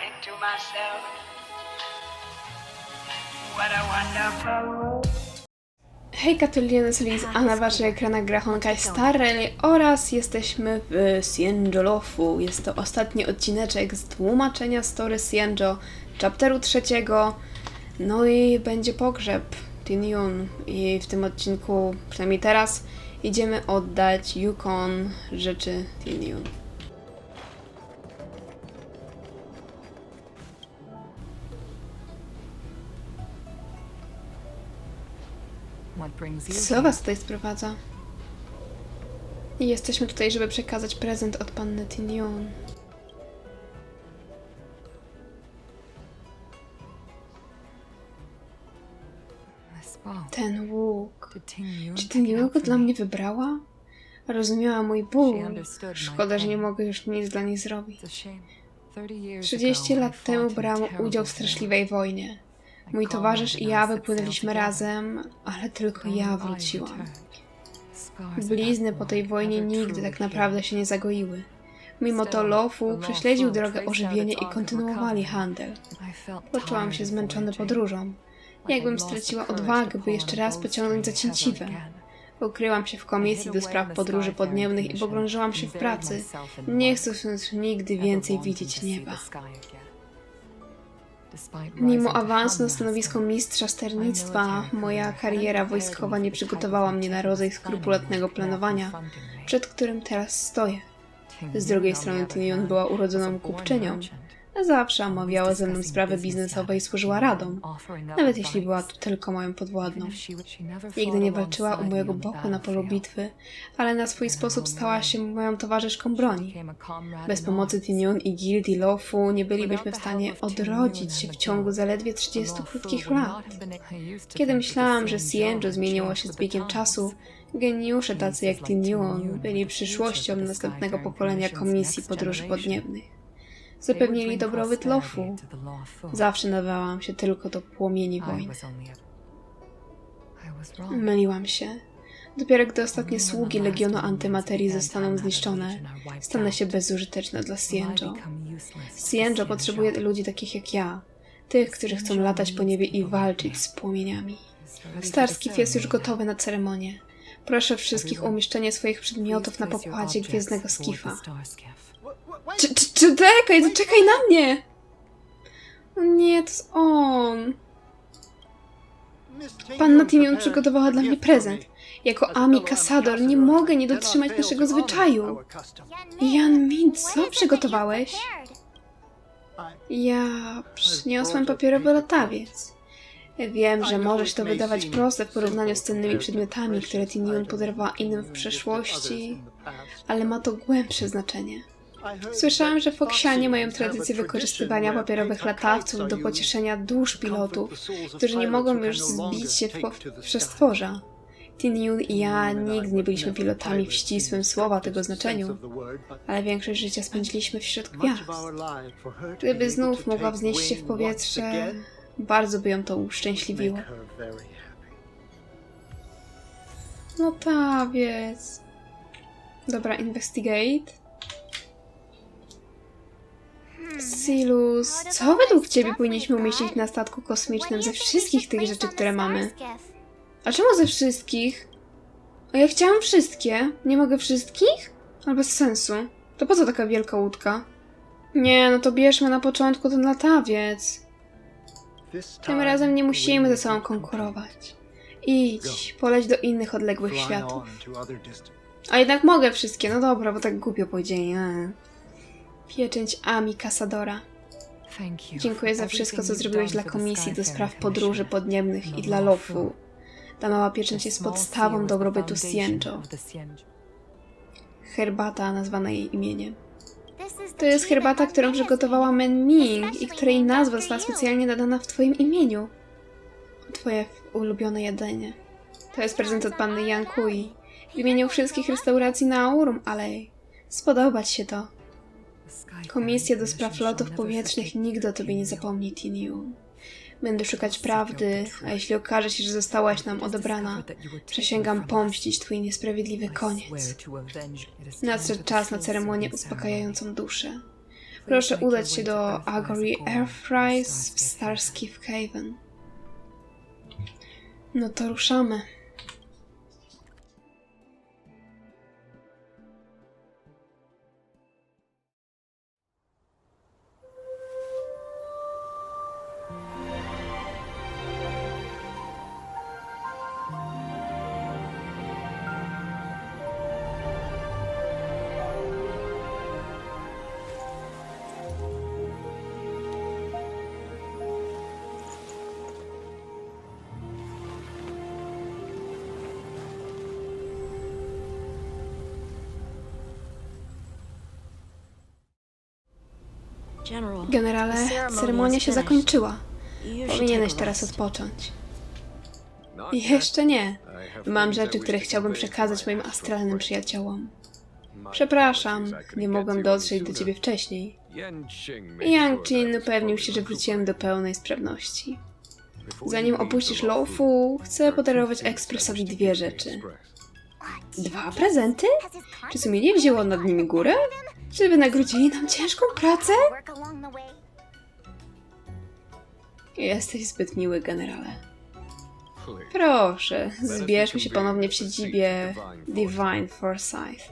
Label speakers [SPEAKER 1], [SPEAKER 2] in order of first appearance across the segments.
[SPEAKER 1] think to myself, what a wonderful world.
[SPEAKER 2] Hej Katolina Solis, a na waszych ekranach gra Honkai Star Rail oraz jesteśmy w Sienjolofu. Jest to ostatni odcineczek z tłumaczenia story Sienjo, chapteru trzeciego. No i będzie pogrzeb Tin Yun. I w tym odcinku, przynajmniej teraz, idziemy oddać Yukon rzeczy Tin Yun. Co was tutaj sprowadza? Jesteśmy tutaj, żeby przekazać prezent od panny Tin Yun.
[SPEAKER 3] This bow.
[SPEAKER 2] Ten łuk. Czy
[SPEAKER 3] out
[SPEAKER 2] go dla mnie wybrała? Rozumiała mój ból. Szkoda, że nie mogę już nic dla niej zrobić.
[SPEAKER 3] It's a shame. 30 years
[SPEAKER 2] 30
[SPEAKER 3] ago, I
[SPEAKER 2] lat temu brałam udział w straszliwej wojnie. Mój towarzysz i ja wypłynęliśmy razem, ale tylko ja wróciłam. Blizny po tej wojnie nigdy tak naprawdę się nie zagoiły. Mimo to Lofu prześledził drogę ożywienia i kontynuowali handel. Poczułam się zmęczony podróżą. Jakbym straciła odwagę, by jeszcze raz pociągnąć za
[SPEAKER 3] again.
[SPEAKER 2] Ukryłam się w komisji do spraw podróży podniebnych i pogrążyłam się w pracy. Nie chcę już nigdy więcej widzieć nieba. Mimo awansu na stanowisko mistrza sternictwa, moja kariera wojskowa nie przygotowała mnie na rodzaj skrupulatnego planowania, przed którym teraz stoję. Z drugiej strony Tinion była urodzoną kupczynią. Zawsze omawiała ze mną sprawy biznesowe i służyła radą, nawet jeśli była tu tylko moją podwładną. Nigdy nie walczyła u mojego boku na polu bitwy, ale na swój sposób stała się moją towarzyszką broni. Bez pomocy Tinion i gildii Lofu nie bylibyśmy w stanie odrodzić się w ciągu zaledwie 30 krótkich lat. Kiedy myślałam, że Sienjo zmieniło się z biegiem czasu, geniusze tacy jak Tin Yun byli przyszłością następnego pokolenia Komisji Podróży Podniebnych. Zapewnili dobrobyt Lofu. Zawsze nadawałam się tylko do płomieni wojny. Myliłam się. Dopiero gdy ostatnie sługi Legionu Antymaterii zostaną zniszczone, stanę się bezużyteczna dla Sienjo. Sienjo potrzebuje ludzi takich jak ja, tych, którzy chcą latać po niebie i walczyć z płomieniami. Starskif jest już gotowy na ceremonię. Proszę wszystkich o umieszczenie swoich przedmiotów na pokładzie Gwiezdnego Skifa. Czy, czy, czy czekaj, to czekaj na mnie! O nie, to jest on. Panna Timion przygotowała dla mnie prezent. Jako Ami Kasador nie mogę nie dotrzymać naszego zwyczaju. Jan Min, co przygotowałeś? Ja przyniosłem papierowy latawiec. Wiem, że może się to wydawać proste w porównaniu z cennymi przedmiotami, które Tinion podarowała innym w przeszłości, ale ma to głębsze znaczenie. Słyszałam, że Foksianie mają tradycję wykorzystywania papierowych latawców do pocieszenia dusz pilotów, którzy nie mogą już zbić się w, przestworza. Tin Yun i ja nigdy nie byliśmy pilotami w ścisłym słowa tego znaczeniu, ale większość życia spędziliśmy wśród gwiazd. Gdyby znów mogła wznieść się w powietrze, bardzo by ją to uszczęśliwiło. Latawiec. Dobra, investigate. Silus, co według ciebie powinniśmy umieścić na statku kosmicznym ze wszystkich tych rzeczy, które mamy? A czemu ze wszystkich? O, ja chciałam wszystkie. Nie mogę wszystkich? Ale bez sensu. To po co taka wielka łódka? Nie, no to bierzmy na początku ten latawiec. Tym razem nie musimy ze sobą konkurować. Idź, poleć do innych odległych światów. A jednak mogę wszystkie, no dobra, bo tak głupio powiedzieli. Pieczęć Ami Kasadora. Dziękuję za wszystko, co zrobiłeś dla Komisji do Spraw Podróży Podniebnych i dla Lofu. Ta mała pieczęć jest podstawą dobrobytu Sienjo. Herbata nazwana jej imieniem. To jest herbata, którą przygotowała Men Ming i której nazwa została specjalnie nadana w twoim imieniu. Twoje ulubione jedzenie. To jest prezent od panny Yankui w imieniu wszystkich restauracji na Aurum Alley. Spodoba ci się to. Komisja do spraw lotów powietrznych nigdy o tobie nie zapomni, Tiniu. Będę szukać prawdy, a jeśli okaże się, że zostałaś nam odebrana, przysięgam pomścić twój niesprawiedliwy koniec. Nadszedł czas na ceremonię uspokajającą duszę. Proszę udać się do Agory Airfries w Starskiff Haven. No to ruszamy. Generale, ceremonia się zakończyła. Powinieneś teraz odpocząć. Jeszcze nie. Mam rzeczy, które chciałbym przekazać moim astralnym przyjaciołom. Przepraszam, nie mogłem dotrzeć do ciebie wcześniej. Yang Jin upewnił się, że wróciłem do pełnej sprawności. Zanim opuścisz Lofu, chcę podarować ekspresowi dwie rzeczy. Dwa prezenty? Czy sumienie wzięło nad nimi górę? Czy wynagrodzili nam ciężką pracę? Jesteś zbyt miły, generale. Proszę, zbierzmy się ponownie w siedzibie Divine Forsyth.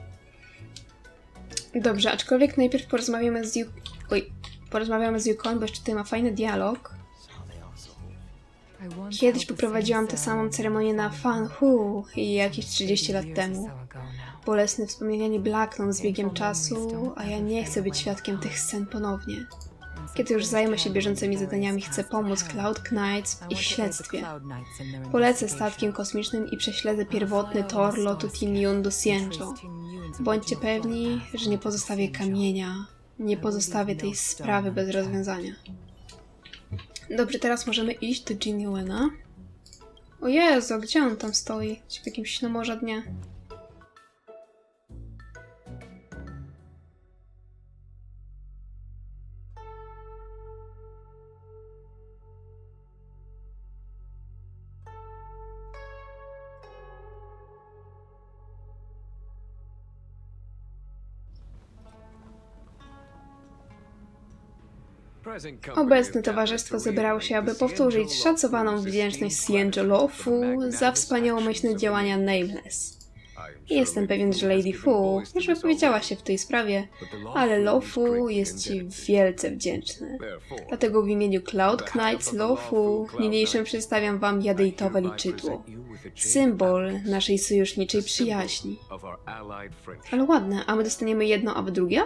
[SPEAKER 2] Dobrze, aczkolwiek najpierw porozmawiamy z Yu... Oj, porozmawiamy z Yukon, bo jeszcze tutaj ma fajny dialog. Kiedyś poprowadziłam tę samą ceremonię na Fan Hu i jakieś 30 lat temu. Bolesne wspomnienia nie blakną z biegiem czasu, a ja nie chcę być świadkiem tych scen ponownie. Kiedy już zajmę się bieżącymi zadaniami, chcę pomóc Cloud Knights w ich śledztwie. Polecę statkiem kosmicznym i prześledzę pierwotny tor lotu Yun do Sienjo. Bądźcie pewni, że nie pozostawię kamienia, nie pozostawię tej sprawy bez rozwiązania. Dobrze, teraz możemy iść do Jin Yuena. O Jezu, gdzie on tam stoi? W jakimś śnomorza dnia? Obecne towarzystwo zebrało się, aby powtórzyć szacowaną wdzięczność Sienjo Lofu za wspaniałomyślne działania Nameless. Jestem pewien, że Lady Fu już wypowiedziała się w tej sprawie, ale Lofu jest Ci wielce wdzięczny. Dlatego w imieniu Cloud Knights Lofu niniejszym przedstawiam Wam jadeitowe liczydło. Symbol naszej sojuszniczej przyjaźni. Ale ładne, a my dostaniemy jedno, a wy drugie?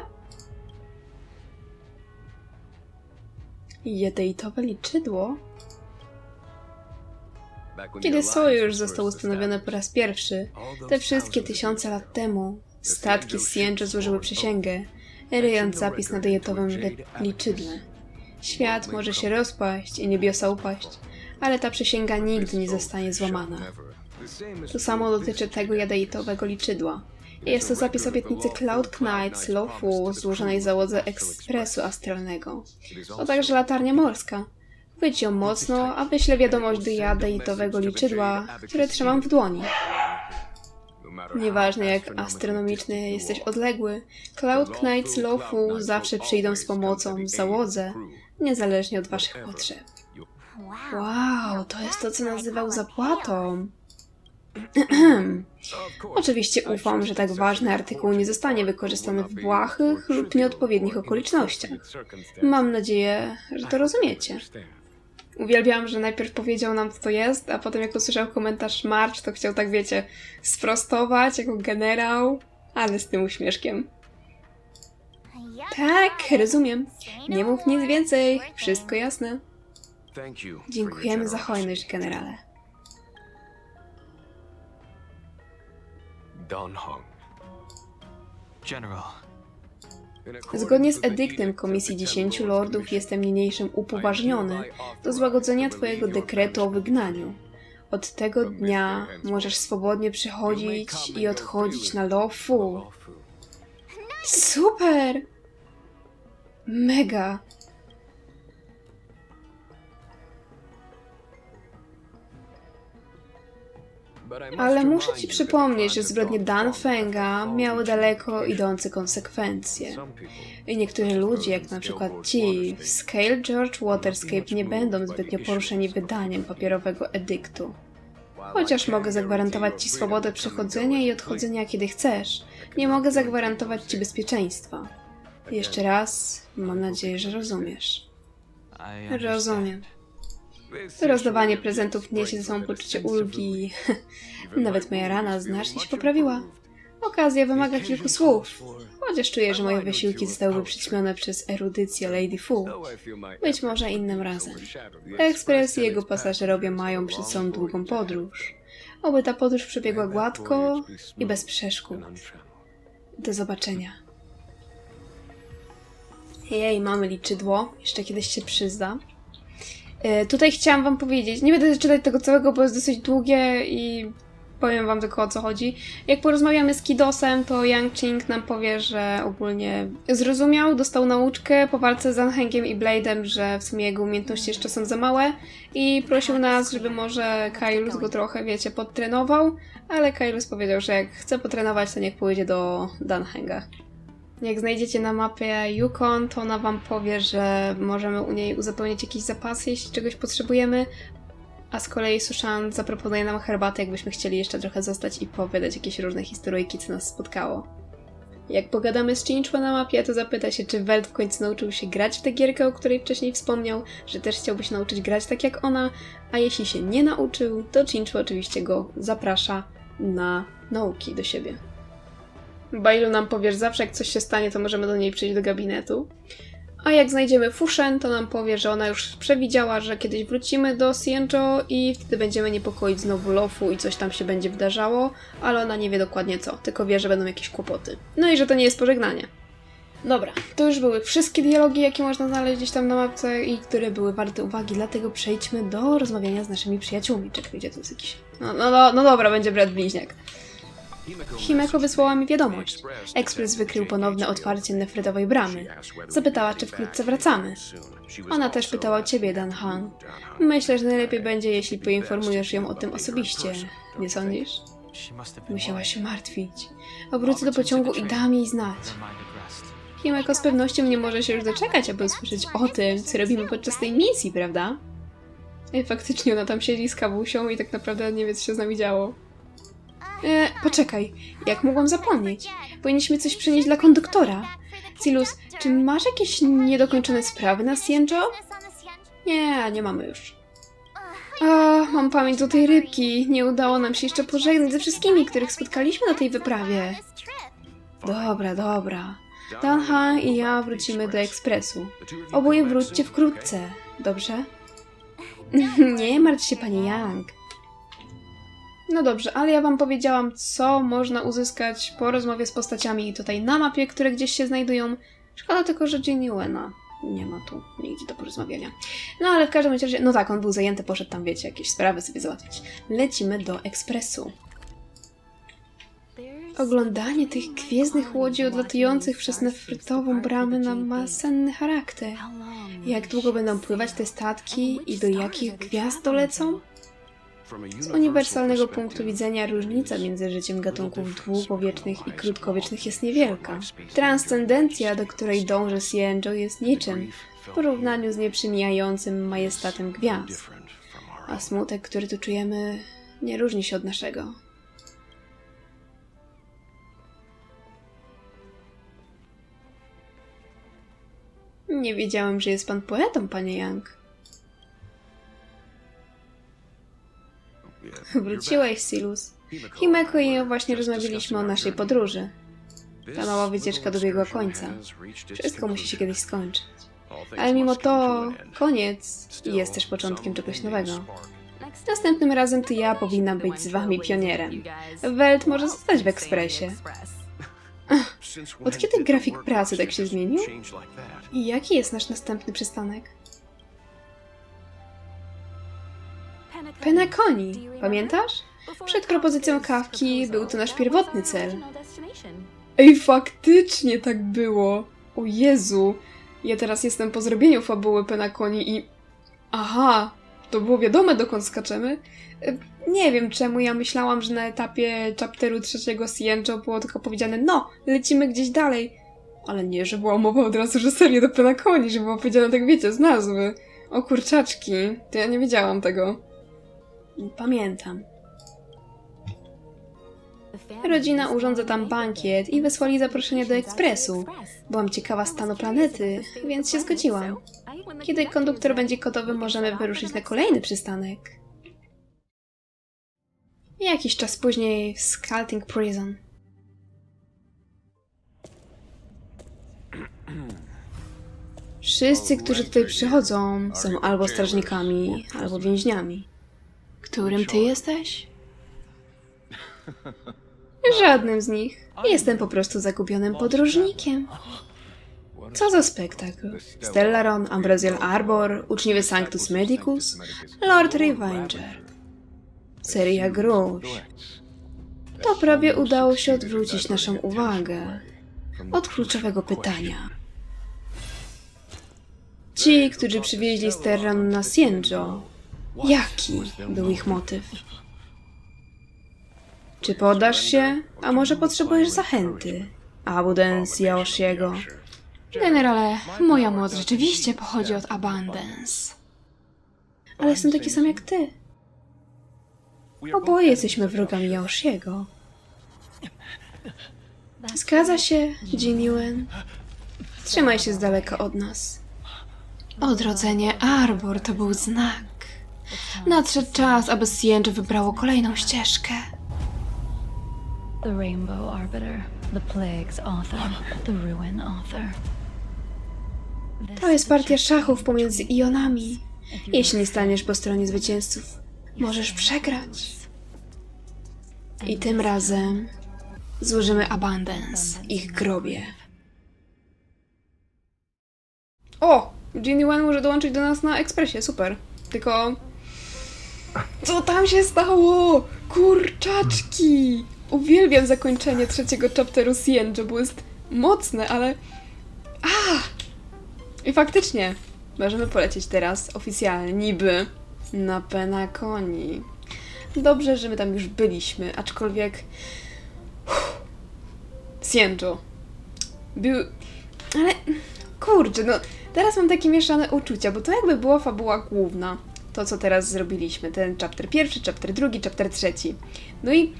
[SPEAKER 2] Jadeitowe liczydło? Kiedy sojusz został ustanowiony po raz pierwszy, te wszystkie tysiące lat temu, statki z Sienjo złożyły przysięgę, ryjąc zapis na dietowym li- liczydle. Świat może się rozpaść i niebiosa upaść, ale ta przysięga nigdy nie zostanie złamana. To samo dotyczy tego jadeitowego liczydła. Jest to zapis obietnicy Cloud Knights Lofu złożonej załodze ekspresu astralnego. To także latarnia morska. Chwyć ją mocno, a wyślę wiadomość do jadeitowego liczydła, które trzymam w dłoni. Nieważne jak astronomiczny jesteś odległy, Cloud Knights Lofu zawsze przyjdą z pomocą w załodze, niezależnie od waszych potrzeb. Wow, to jest to, co nazywał zapłatą. Oczywiście ufam, że tak ważny artykuł nie zostanie wykorzystany w błahych lub nieodpowiednich okolicznościach. Mam nadzieję, że to rozumiecie. Uwielbiam, że najpierw powiedział nam, co to jest, a potem jak usłyszał komentarz March, to chciał tak, wiecie, sprostować jako generał, ale z tym uśmieszkiem. Tak, rozumiem. Nie mów nic więcej, wszystko jasne. Dziękujemy za hojność, generale.
[SPEAKER 4] Don Hong.
[SPEAKER 5] General,
[SPEAKER 2] Zgodnie z edyktem Komisji Dziesięciu Lordów jestem niniejszym upoważniony do złagodzenia Twojego dekretu o wygnaniu. Od tego dnia możesz swobodnie przychodzić i odchodzić na Lofu. Super! Mega! Ale muszę ci przypomnieć, że zbrodnie Danfenga miały daleko idące konsekwencje. I niektórzy ludzie, jak na przykład ci w Scale George Waterscape, nie będą zbytnio poruszeni wydaniem papierowego edyktu. Chociaż mogę zagwarantować ci swobodę przychodzenia i odchodzenia kiedy chcesz, nie mogę zagwarantować ci bezpieczeństwa. Jeszcze raz, mam nadzieję, że rozumiesz. Rozumiem. Rozdawanie prezentów niesie ze sobą poczucie ulgi. Nawet moja rana znacznie się poprawiła. Okazja wymaga kilku słów. Chociaż czuję, że moje wysiłki zostałyby przyćmione przez erudycję Lady Fu. Być może innym razem. Ekspres i jego pasażerowie mają przed sobą długą podróż. Oby ta podróż przebiegła gładko i bez przeszkód. Do zobaczenia. Jej, mamy liczydło. Jeszcze kiedyś się przyzda. E, tutaj chciałam wam powiedzieć, nie będę czytać tego całego, bo jest dosyć długie i powiem wam tylko o co chodzi. Jak porozmawiamy z Kidosem, to Yang Ching nam powie, że ogólnie zrozumiał, dostał nauczkę po walce z Anhengiem i Blade'em, że w sumie jego umiejętności jeszcze są za małe i prosił nas, żeby może Kailus go trochę, wiecie, podtrenował, ale Kailus powiedział, że jak chce potrenować, to niech pójdzie do Danhenga. Jak znajdziecie na mapie Yukon, to ona wam powie, że możemy u niej uzupełnić jakieś zapasy, jeśli czegoś potrzebujemy. A z kolei Sushan zaproponuje nam herbatę, jakbyśmy chcieli jeszcze trochę zostać i powiedzieć jakieś różne historyjki, co nas spotkało. Jak pogadamy z Chinchua na mapie, to zapyta się, czy Welt w końcu nauczył się grać w tę gierkę, o której wcześniej wspomniał, że też chciałby się nauczyć grać tak jak ona, a jeśli się nie nauczył, to Chinchua oczywiście go zaprasza na nauki do siebie. Bailu nam powiesz zawsze, jak coś się stanie, to możemy do niej przyjść do gabinetu. A jak znajdziemy Fushen, to nam powie, że ona już przewidziała, że kiedyś wrócimy do Sienjo i wtedy będziemy niepokoić znowu Lofu i coś tam się będzie wydarzało, ale ona nie wie dokładnie co, tylko wie, że będą jakieś kłopoty. No i że to nie jest pożegnanie. Dobra, to już były wszystkie dialogi, jakie można znaleźć gdzieś tam na mapce i które były warte uwagi, dlatego przejdźmy do rozmawiania z naszymi przyjaciółmi. Czekaj, gdzie tu jest jakiś... No, no, no, no dobra, będzie brat bliźniak. Himeko wysłała mi wiadomość. Ekspres wykrył ponowne otwarcie nefrytowej bramy. Zapytała, czy wkrótce wracamy. Ona też pytała o ciebie, Dan Han. Myślę, że najlepiej będzie, jeśli poinformujesz ją o tym osobiście. Nie sądzisz? Musiała się martwić. Wrócę do pociągu i dam jej znać. Himeko z pewnością nie może się już doczekać, aby usłyszeć o tym, co robimy podczas tej misji, prawda? I faktycznie ona tam siedzi z kawusią i tak naprawdę nie wie, co się z nami działo. E, poczekaj, jak mogłam zapomnieć? Powinniśmy coś przynieść dla konduktora. Silus, czy masz jakieś niedokończone sprawy na Sienjo? Nie, nie mamy już. A, mam pamięć do tej rybki. Nie udało nam się jeszcze pożegnać ze wszystkimi, których spotkaliśmy na tej wyprawie. Dobra, dobra. Danha i ja wrócimy do ekspresu. Oboje wróćcie wkrótce, dobrze? Nie martw się, pani Yang. No dobrze, ale ja wam powiedziałam, co można uzyskać po rozmowie z postaciami tutaj na mapie, które gdzieś się znajdują. Szkoda tylko, że Jenny Wena nie ma tu nigdzie do porozmawiania. No ale w każdym razie, no tak, on był zajęty, poszedł tam, wiecie, jakieś sprawy sobie załatwiać. Lecimy do ekspresu. Oglądanie tych gwiezdnych łodzi odlatujących przez nefrytową bramę nam ma senny charakter. Jak długo będą pływać te statki i do jakich gwiazd dolecą? Z uniwersalnego punktu widzenia różnica między życiem gatunków długowiecznych i krótkowiecznych jest niewielka. Transcendencja, do której dąży Sienjo, jest niczym w porównaniu z nieprzemijającym majestatem gwiazd. A smutek, który tu czujemy, nie różni się od naszego. Nie wiedziałem, że jest pan poetą, panie Young. Wróciłeś, Silus. Himeko i ja właśnie rozmawialiśmy o naszej podróży. Ta mała wycieczka dobiegła końca. Wszystko musi się kiedyś skończyć. Ale mimo to koniec jest też początkiem czegoś nowego. Następnym razem to ja powinna być z wami pionierem. Welt może zostać w ekspresie. Od kiedy grafik pracy tak się zmienił? I jaki jest nasz następny przystanek? Penaconi, pamiętasz? Przed propozycją kawki był to nasz pierwotny cel. Ej, faktycznie tak było. O Jezu. Ja teraz jestem po zrobieniu fabuły Penaconi i... Aha, to było wiadome, dokąd skaczemy. Y, Nie wiem czemu, ja myślałam, że na etapie chapteru trzeciego Siencho było tylko powiedziane, no, lecimy gdzieś dalej. Ale nie, że była mowa od razu, że serio do Penaconi, że było powiedziane tak, wiecie, z nazwy. O kurczaczki, to ja nie wiedziałam tego. Pamiętam. Rodzina urządza tam bankiet i wysłali zaproszenie do ekspresu. Byłam ciekawa stanu planety, więc się zgodziłam. Kiedy konduktor będzie gotowy, możemy wyruszyć na kolejny przystanek. Jakiś czas później w Sculpting Prison. Wszyscy, którzy tutaj przychodzą, są albo strażnikami, albo więźniami. Którym ty jesteś? Żadnym z nich. Jestem po prostu zagubionym podróżnikiem. Co za spektakl. Stellaron, Ambrosial Arbor, uczniowie Sanctus Medicus, Lord Revenger. Seria gruź. To prawie udało się odwrócić naszą uwagę od kluczowego pytania. Ci, którzy przywieźli Sterran na Sienjo, jaki był ich motyw? Czy podasz się, a może potrzebujesz zachęty? Abundance Yaoshiego. Generale, moja moc rzeczywiście pochodzi od Abundance. Ale jestem taki sam jak ty. Oboje jesteśmy wrogami Yaoshiego. Zgadza się, Jin Yuen. Trzymaj się z daleka od nas. Odrodzenie Arbor to był znak. Nadszedł czas, aby Siege wybrało kolejną ścieżkę.
[SPEAKER 4] The Rainbow Arbiter, the Plague's author, the Ruin author.
[SPEAKER 2] To jest partia szachów pomiędzy Ionami. Jeśli nie staniesz po stronie zwycięzców, możesz przegrać. I tym razem złożymy Abundance ich grobie. O! Ginny Wen może dołączyć do nas na ekspresie, super. Tylko... Co tam się stało? Kurczaczki! Uwielbiam zakończenie trzeciego chapteru Sienjo, bo jest mocne, ale... A! I faktycznie, możemy polecieć teraz oficjalnie, niby, na Penaconi. Dobrze, że my tam już byliśmy, aczkolwiek... Sienjo. Był... Ale... Kurczę, no... Teraz mam takie mieszane uczucia, bo to jakby była fabuła główna. To, co teraz zrobiliśmy. Ten chapter pierwszy, chapter drugi, chapter trzeci. No i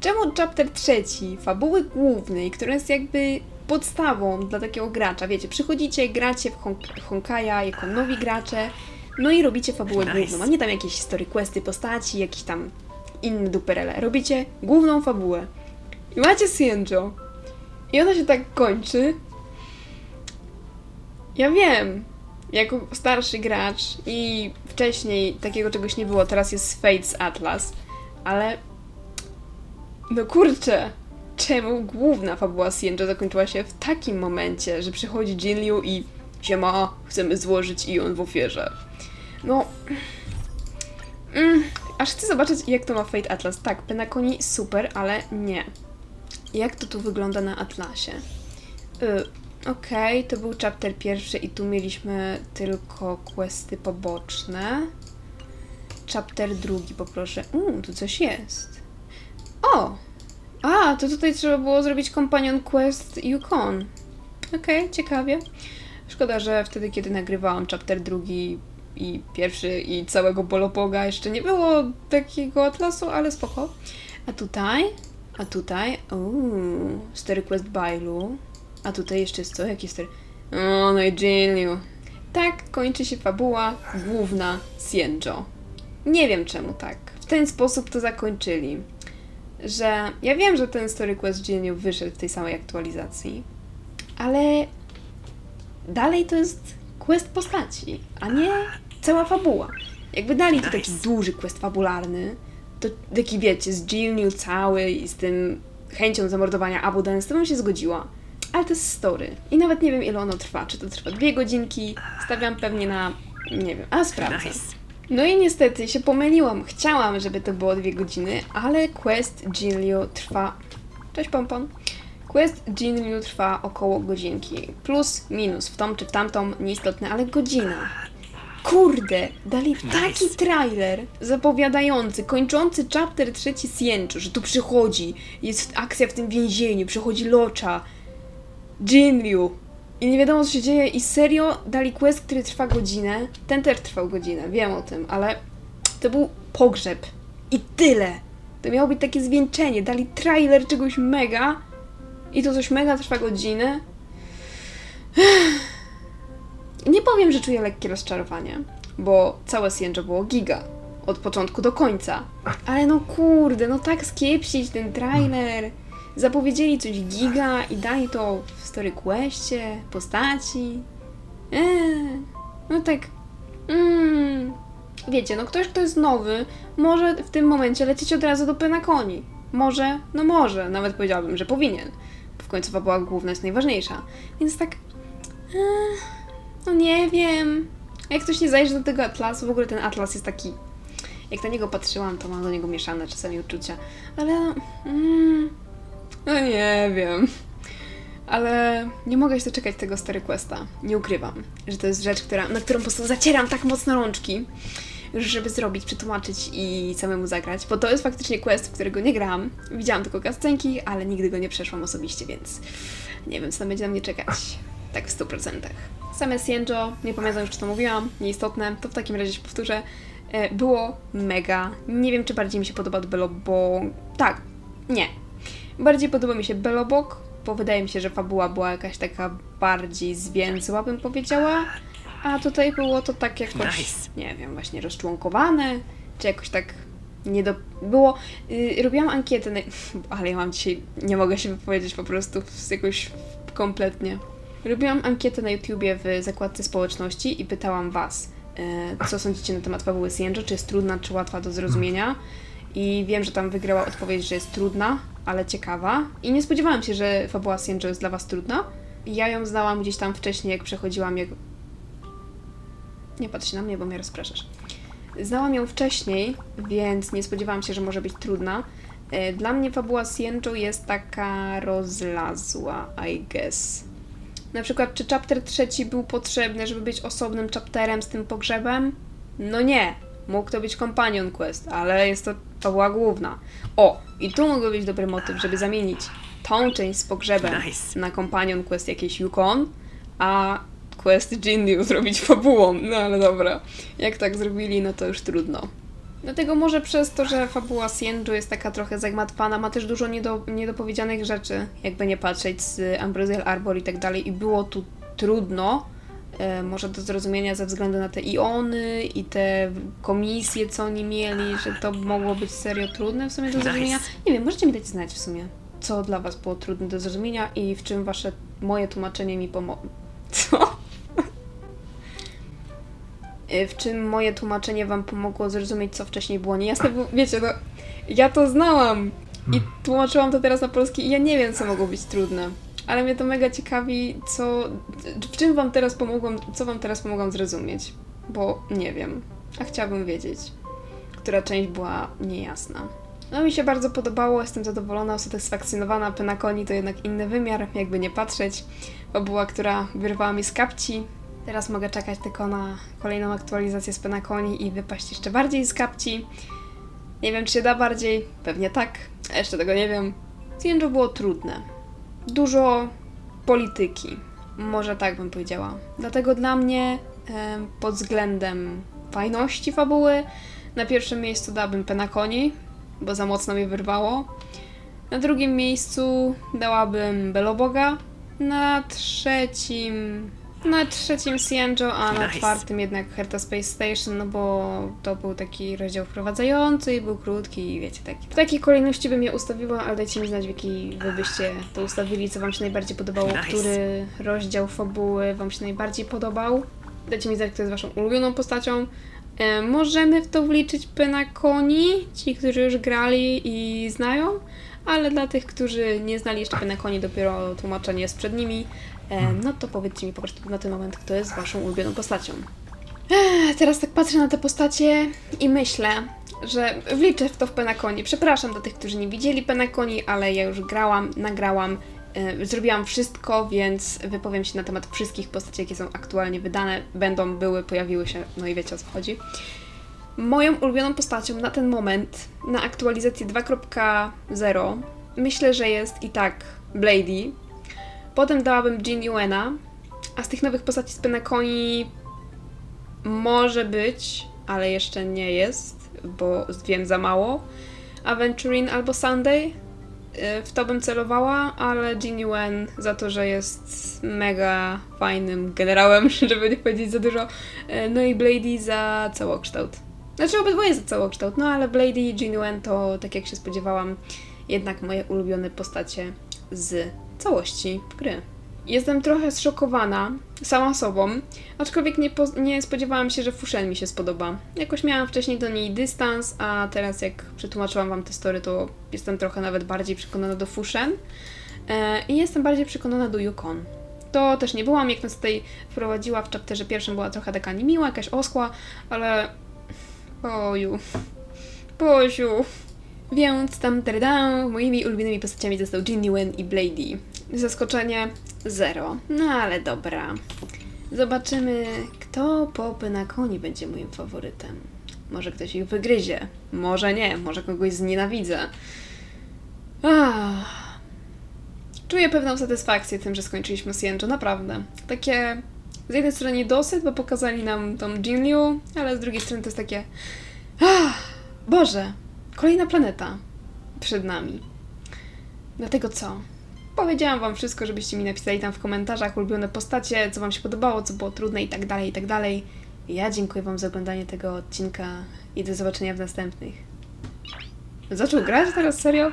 [SPEAKER 2] czemu chapter trzeci, fabuły głównej, która jest jakby podstawą dla takiego gracza, wiecie, przychodzicie, gracie w Hon- Honkaja jako nowi gracze, no i robicie fabułę główną, a nie tam jakieś story questy postaci, jakieś tam inne duperele. Robicie główną fabułę. I macie Sienjo. I ona się tak kończy. Ja wiem, jako starszy gracz i wcześniej takiego czegoś nie było, teraz jest Fates Atlas, ale no kurczę, czemu główna fabuła Sienjo zakończyła się w takim momencie, że przychodzi Jinliu i siema, chcemy złożyć Ion w ofierze. No... Mm, aż chcę zobaczyć, jak to ma Fate Atlas. Tak, Penaconi super, ale nie. Jak to tu wygląda na Atlasie? Y, Okej, to był chapter pierwszy i tu mieliśmy tylko questy poboczne. Chapter drugi poproszę. Uuu, tu coś jest. O! A, to tutaj trzeba było zrobić Companion Quest Yukon. Okej, ciekawie. Szkoda, że wtedy, kiedy nagrywałam chapter drugi i pierwszy i całego Bolopoga jeszcze nie było takiego atlasu, ale spoko. A tutaj? A tutaj? Uuu, Story Quest Bailu. A tutaj jeszcze jest co? Jaki story? O, no i Jinliu. Tak kończy się fabuła główna Sienjo. Nie wiem czemu tak. W ten sposób to zakończyli. Że ja wiem, że ten Story Quest Jinliu wyszedł w tej samej aktualizacji, ale dalej to jest quest postaci, a nie cała fabuła. Jakby dali to taki duży quest fabularny, to taki wiecie, z Jinliu cały i z tym chęcią zamordowania Abu Dance, to bym się zgodziła. Ale to jest story. I nawet nie wiem ile ono trwa. Czy to trwa dwie godzinki? Stawiam pewnie na... nie wiem, a sprawdzę. No i niestety się pomyliłam. Chciałam, żeby to było dwie godziny, ale quest Jinliu trwa... Cześć Pompon. Quest Jinliu trwa około godzinki. Plus, minus, w tą czy w tamtą, nieistotne, ale godzina. kurde, dali taki trailer zapowiadający, kończący chapter trzeci Siencho, że tu przychodzi, jest akcja w tym więzieniu, przychodzi Locza, Jinryu i nie wiadomo co się dzieje i serio dali quest, który trwa godzinę, ten też trwał godzinę, wiem o tym, ale to był pogrzeb i tyle. To miało być takie zwieńczenie, dali trailer czegoś mega i to coś mega trwa godzinę. Nie powiem, że czuję lekkie rozczarowanie, bo całe Sienjo było giga. Od początku do końca. Ale no kurde, no tak skiepsić ten trailer. Zapowiedzieli coś giga i dali to w story questie, postaci. Eee, no tak. Mm. Wiecie, no ktoś, kto jest nowy, może w tym momencie lecieć od razu do Penakoni. Może, no może, nawet powiedziałabym, że powinien. W końcu fabuła główna jest najważniejsza. Więc tak. Eee, no nie wiem. Jak ktoś nie zajrzy do tego atlasu, w ogóle ten atlas jest taki. Jak na niego patrzyłam, to mam do niego mieszane czasami uczucia. Ale. no, Mm, no nie wiem. Ale nie mogę się doczekać tego Story Questa. Nie ukrywam, że to jest rzecz, która, na którą po prostu zacieram tak mocno rączki, żeby zrobić, przetłumaczyć i samemu zagrać, bo to jest faktycznie quest, w którego nie grałam. Widziałam tylko kascenki, ale nigdy go nie przeszłam osobiście, więc nie wiem, co tam będzie na mnie czekać. Tak w 100%. Same Sienjo, nie pamiętam już, czy to mówiłam, nieistotne, to w takim razie się powtórzę, e, było mega. Nie wiem, czy bardziej mi się podoba od Belobo... Tak, nie. Bardziej podoba mi się Belobok, bo wydaje mi się, że fabuła była jakaś taka bardziej zwięzła, bym powiedziała. A tutaj było to tak jakoś, nie wiem, właśnie rozczłonkowane, czy jakoś tak nie do... Było... Yy, robiłam ankietę, na... ale ja mam dzisiaj... Nie mogę się wypowiedzieć po prostu z jakoś kompletnie. Robiłam ankietę na YouTubie w zakładce społeczności i pytałam Was, yy, co sądzicie na temat fabuły Sienjo, czy jest trudna, czy łatwa do zrozumienia. I wiem, że tam wygrała odpowiedź, że jest trudna, ale ciekawa. I nie spodziewałam się, że fabuła Sienjo jest dla Was trudna. Ja ją znałam gdzieś tam wcześniej, jak przechodziłam jak... Nie patrz na mnie, bo mnie rozpraszasz. Znałam ją wcześniej, więc nie spodziewałam się, że może być trudna. E, Dla mnie fabuła Sienjo jest taka rozlazła, I guess. Na przykład, czy chapter trzeci był potrzebny, żeby być osobnym chapterem z tym pogrzebem? No nie. Mógł to być companion quest, ale jest to fabuła główna. O, i tu mógłby być dobry motyw, żeby zamienić tą część z pogrzebem na companion quest jakiejś Yukon, a quest Jinryu zrobić fabułą. No ale dobra. Jak tak zrobili, no to już trudno. Dlatego może przez to, że fabuła Sienju jest taka trochę zagmatwana, ma też dużo niedo, niedopowiedzianych rzeczy, jakby nie patrzeć, z Ambrosial Arbor i tak dalej, i było tu trudno, może do zrozumienia ze względu na te iony i te komisje, co oni mieli, że to mogło być serio trudne w sumie do zrozumienia. Nie wiem, możecie mi dać znać w sumie, co dla Was było trudne do zrozumienia i w czym Wasze, moje tłumaczenie mi pomogło. Co? Y, w czym moje tłumaczenie wam pomogło zrozumieć, co wcześniej było niejasne, bo wiecie, no, ja to znałam i tłumaczyłam to teraz na polski i ja nie wiem, co mogło być trudne. Ale mnie to mega ciekawi, co, w czym wam teraz pomogłam, co wam teraz pomogłam zrozumieć, bo nie wiem, a chciałabym wiedzieć, która część była niejasna. No mi się bardzo podobało, jestem zadowolona, usatysfakcjonowana, Penakoni to jednak inny wymiar, jakby nie patrzeć. Fabuła, która wyrwała mi z kapci, Teraz mogę czekać tylko na kolejną aktualizację z Penakoni i wypaść jeszcze bardziej z kapci. Nie wiem, czy się da bardziej. Pewnie tak. A jeszcze tego nie wiem. Sienjo było trudne. Dużo polityki. Może tak bym powiedziała. Dlatego dla mnie pod względem fajności fabuły na pierwszym miejscu dałabym Penakoni, bo za mocno mnie wyrwało. Na drugim miejscu dałabym Beloboga. Na trzecim na trzecim Sienjo, a na czwartym jednak Herta Space Station, no bo to był taki rozdział wprowadzający i był krótki i wiecie, taki. W takiej kolejności bym je ustawiła, ale dajcie mi znać, w jakiej wy byście to ustawili, co wam się najbardziej podobało, który rozdział fabuły wam się najbardziej podobał. Dajcie mi znać, kto jest waszą ulubioną postacią. E, możemy w to wliczyć Penakoni, ci, którzy już grali i znają, ale dla tych, którzy nie znali jeszcze Penakoni, dopiero tłumaczenie jest przed nimi, no to powiedzcie mi po prostu na ten moment, kto jest waszą ulubioną postacią. Ech, Teraz tak patrzę na te postacie i myślę, że wliczę w to w Penakoni. Przepraszam dla tych, którzy nie widzieli Penakoni, ale ja już grałam, nagrałam E, Zrobiłam wszystko, więc wypowiem się na temat wszystkich postaci, jakie są aktualnie wydane. Będą, były, pojawiły się, no i wiecie o co chodzi. Moją ulubioną postacią na ten moment, na aktualizację 2.0, myślę, że jest i tak Blady. Potem dałabym Jean Yuena, a z tych nowych postaci z Penaconi może być, ale jeszcze nie jest, bo wiem za mało. Aventurin albo Sunday. Y, W to bym celowała, ale Jean Yuen za to, że jest mega fajnym generałem, żeby nie powiedzieć za dużo. Y, No i Blady za całokształt. Znaczy obydwoje za całokształt, no ale Blady i Jean Yuen to, tak jak się spodziewałam, jednak moje ulubione postacie z całości gry. Jestem trochę zszokowana sama sobą, aczkolwiek nie, nie spodziewałam się, że Fushen mi się spodoba. Jakoś miałam wcześniej do niej dystans, a teraz jak przetłumaczyłam wam te story, to jestem trochę nawet bardziej przekonana do Fushen e, i jestem bardziej przekonana do Yukon. To też nie byłam, jak nas tutaj wprowadziła w chapterze pierwszym, była trochę taka niemiła, jakaś oskła, ale... Boju... Boziu... Więc tam terdam, moimi ulubionymi postaciami został Ginny Wen i Blady. Zaskoczenie zero. No ale dobra. Zobaczymy, kto popy na koni będzie moim faworytem. Może ktoś ich wygryzie, może nie, może kogoś znienawidzę. Ah. Czuję pewną satysfakcję tym, że skończyliśmy Sienjo, naprawdę. Takie z jednej strony niedosyt, bo pokazali nam tą Jinliu, ale z drugiej strony to jest takie ah, Boże, kolejna planeta przed nami. Dlatego co? Powiedziałam wam wszystko, żebyście mi napisali tam w komentarzach ulubione postacie, co wam się podobało, co było trudne i tak dalej, i tak dalej. Ja dziękuję wam za oglądanie tego odcinka i do zobaczenia w następnych. Zaczął grać teraz, serio?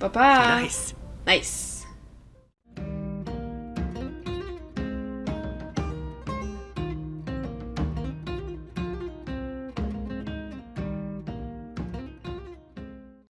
[SPEAKER 2] Pa, pa!
[SPEAKER 5] Nice.
[SPEAKER 2] Nice.